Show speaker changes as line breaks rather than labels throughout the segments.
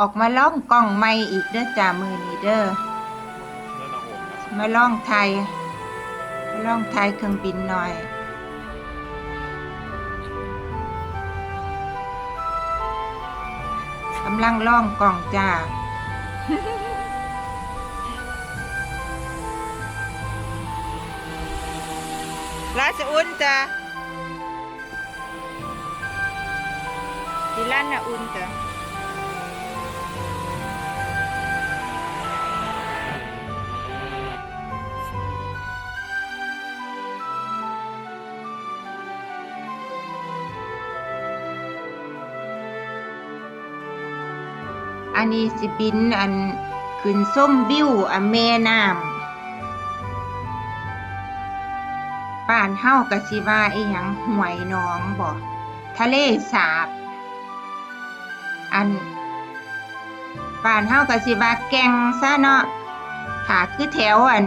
ออกมาล่องกล้องไม่อีกเด้อจ้ามือนีเด้อ
มนะ
มาล่องไทยมาล่องไทยเครื่องบินหน่อย กำลังล่องกล่องจ้าราชอุ่นจ้าดิลันนะอุ่นจ้า อันนี้สิบินอันขึ้นส้มวิวอันแม่น้ำป่านเฮากะสิว่าอีหยังห่วยน้องบ่ทะเลสาบ อันป่านเฮากะสิว่าแก่งซะเนาะค่ะคือแถวอัน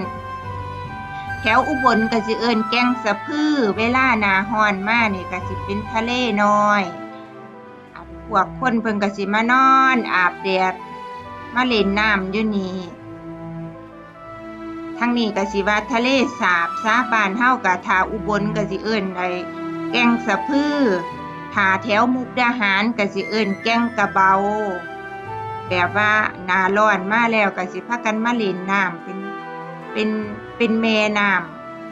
แถวอุบลก็สิเอิ้นแกงสะพือเวลาหน้าร้อนมานี่ก็สิเป็นทะเลน้อย พวกคนเพิ่นก็สิมานอนอาบแดดมาเล่นน้ำอยู่นี่ทางนี้ก็สิว่าทะเลสาบซาบ้านเฮาก็ทาอุบลก็สิเอิ้นไอแกงสะพือทาแถวมุกดาหารก็สิเอิ้นแกงกระเบาแบบว่านาร้อนมาแล้วก็สิพากันมาเล่นน้ำเป็นเป็นเป็นแม่น้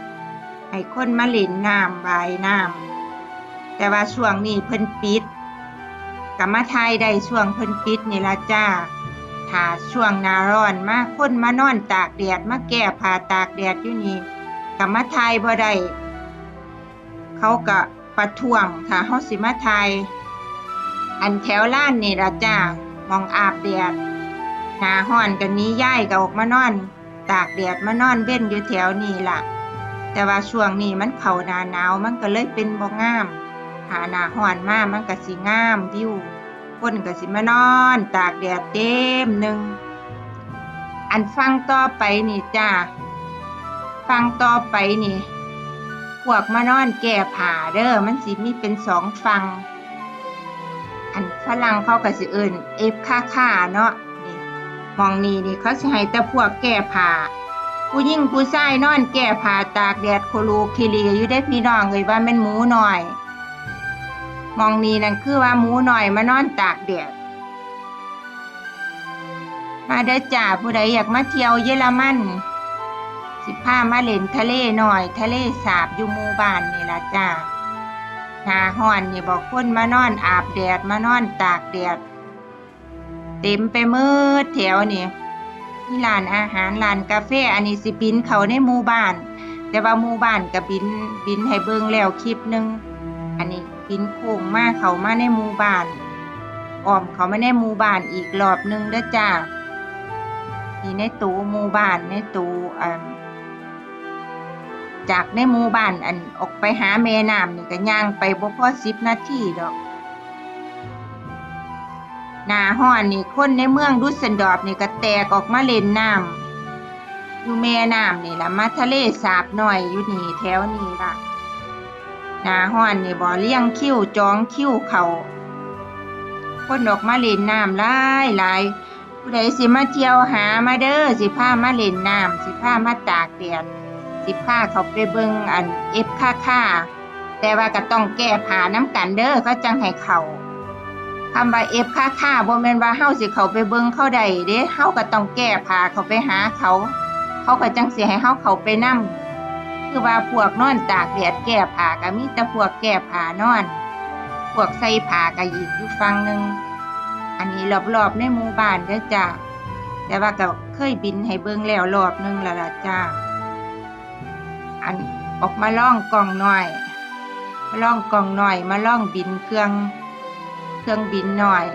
ำให้คนมาเล่นน้ำว่ายน้ำแต่ว่าช่วงนี้เพิ่นปิด ก็มาไทยได้ช่วงเพิ่นปิดนี่ละจ้าถ้าช่วงหนาร้อนมาคนมานอนตากแดดมาแก้ผ้าตากแดดอยู่นี่ก็มาไทยบ่ได้เขาก็ประท้วงถ้าเฮาสิมาไทยอันแถวล้านนี่ละจ้ามองอาบแดดหน้าห้อนกันนี้ย่ายก็ออกมานอน ตากแดดมานอนเว้นอยู่แถวนี้ล่ะ แต่ว่าช่วงนี้มันเขาหนาหนาวมันก็เลยเป็นบ่งาม หาหนาหอนมามันก็สิงามวิวคนก็สิมานอน ตากแดดเต็มหนึ่ง อันฟังต่อไปนี่จ้าฟังต่อไปนี่ พวกมานอนแก่ผ้าเด้อมันสิมีเป็นสองฟัง อันฝรั่งเขาก็สิเอิ้นเอฟค่าค่าเนาะนี่มองนี่นี่เขาสิให้แต่พวกแก้ผ้าผู้หญิงผู้ชายนอนแก้ผ้าตากแดดโคโลคิเลอยู่ได้พี่น้องเอ้ยว่าม่นหมูหน่อย มองนีนั่นคือว่าหมูหน่อยมานอนตากแดดมาเด้อจ้าผู้ใดอยากมาเที่ยวเยอรมัน สิพามาเล่นทะเลหน่อย ทะเลสาบอยู่หมู่บ้านนี่ละจ้าหาห้อนนี่บอกคนมานอนอาบแดดมานอนตากแดดเต็มไปมืดแถวนี่มีร้านอาหารร้านกาแฟอันนี้สิบินเขาในหมู่บ้าน แต่ว่าหมู่บ้านก็บินบินให้เบิ่งแล้วคลิปหนึ่ง อันนี้บินโค้งมาเขามาในหมู่บ้านอ้อมเขามาในหมู่บ้านอีกรอบหนึงเด้อจ้านี่ในตูหมู่บ้านในตู้อ่าจากในหมู่บ้านอันออกไปหาแม่น้ำนี่ก็ย่างไปบ่พอสิบนาทีดอกหน้าห้อนนี่คนในเมืองดุสเซนดอร์ฟนี่ก็แตกออกมาเล่นน้ำอยู่แม่น้ำนี่ละมาทะเลสาบหน่อยอยู่นี่แถวนี้ล่ะ หน้าห้อนนี่บ่เลี้ยงคิ้วจองคิ้วเขาคนออกมาเล่นน้ำหลายหลายผู้ใดสิมาเที่ยวหามาเด้อสิพามาเล่นน้ำสิพามาตากแดดสิพาเขาไปเบิ่งอันเอฟค่าค่าแต่ว่าก็ต้องแก้ผ้าน้ำกันเด้อเขาจังให้เขาคำว่าเอฟค่าค่าบ่แม่นว่าเฮาสิเขาไปเบิ่งเขาได้เด้เฮาก็ต้องแก้ผ้าเขาไปหาเขา เขาก็จังสิให้เฮาเขาไปนํ คือว่าพวกนอนตากแดดแก้ผ้าก็มีแต่พวกแก้ผ้านอน พวกใส่ผ้าก็อีกอยู่ฝั่งหนึ่งอันนี้รอบๆในหมู่บ้านเด้อจ้าแต่ว่าก็เคยบินให้เบิ่งแล้วรอบหนึงแล้วล่ะจ้าอันออกมาล่องกล่องหน่อยมาล่องกล่องหน่อย มาล่องบินเครื่องเครื่องบินหน่อย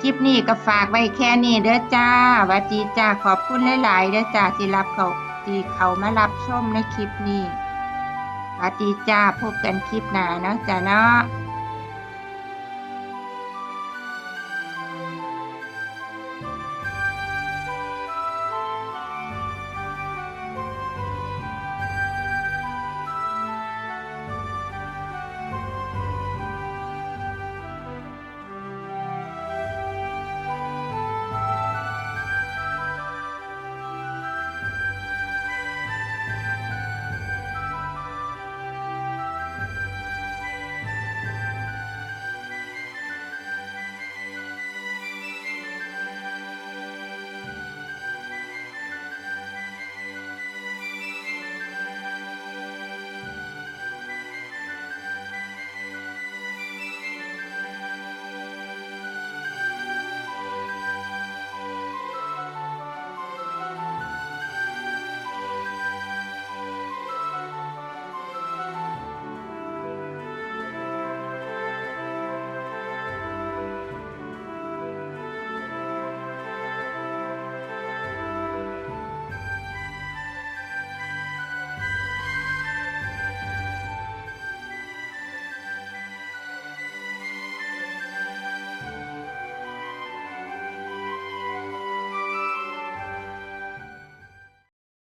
คลิปนี้ก็ฝากไว้แค่นี้เด้อจ้าวัดดีจ้าขอบคุณหลาย ๆ เด้อจ้าที่รับเขา ที่เขามารับชมในคลิปนี้หวัดดีจ้าพบกันคลิปหน้าเนาะจ้าเนาะ